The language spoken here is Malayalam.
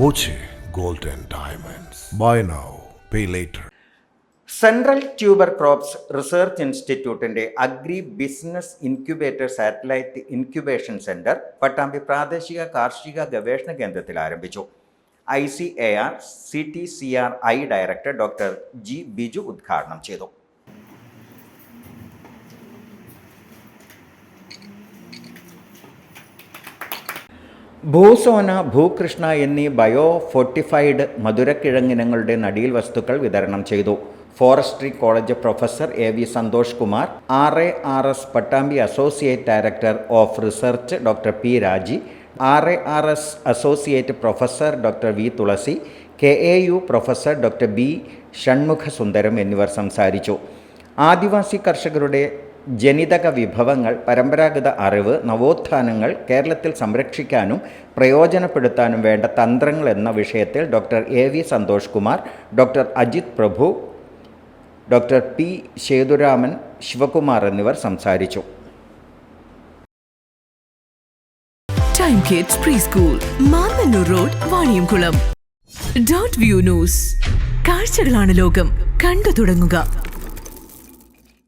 Boche gold and diamonds. Buy now pay later central tuber crops research ഇൻസ്റ്റിറ്റ്യൂട്ടിന്റെ agri business incubator satellite incubation centre Pattambi പ്രാദേശിക കാർഷിക ഗവേഷണ കേന്ദ്രത്തിൽ ആരംഭിച്ചു. I C A R C T C R I director doctor G Biju ഉദ്ഘാടനം ചെയ്തു. ഭൂസോന ഭൂകൃഷ്ണ എന്നീ ബയോ ഫോർട്ടിഫൈഡ് മധുരക്കിഴങ്ങിനങ്ങളുടെ നടിയിൽ വസ്തുക്കൾ വിതരണം ചെയ്തു. Forestry college professor A V Santhosh Kumar R A R S Pattambi associate director of research doctor P Raji R A R S associate professor doctor V Thulasi K A U professor doctor B Shanmukha Sundaram എന്നിവർ സംസാരിച്ചു. ആദിവാസി കർഷകരുടെ ജനിതക വിഭവങ്ങൾ പരമ്പരാഗത അറിവ് നവോത്ഥാനങ്ങൾ കേരളത്തിൽ സംരക്ഷിക്കാനും പ്രയോജനപ്പെടുത്താനും വേണ്ട തന്ത്രങ്ങൾ എന്ന വിഷയത്തിൽ doctor A V Santhosh Kumar doctor Ajith Prabhu doctor P Sethuraman Sivakumar എന്നിവർ സംസാരിച്ചു. Time kids pre school road view news കാഴ്ചകളാണ് ലോകം. കണ്ടു തുടങ്ങുക.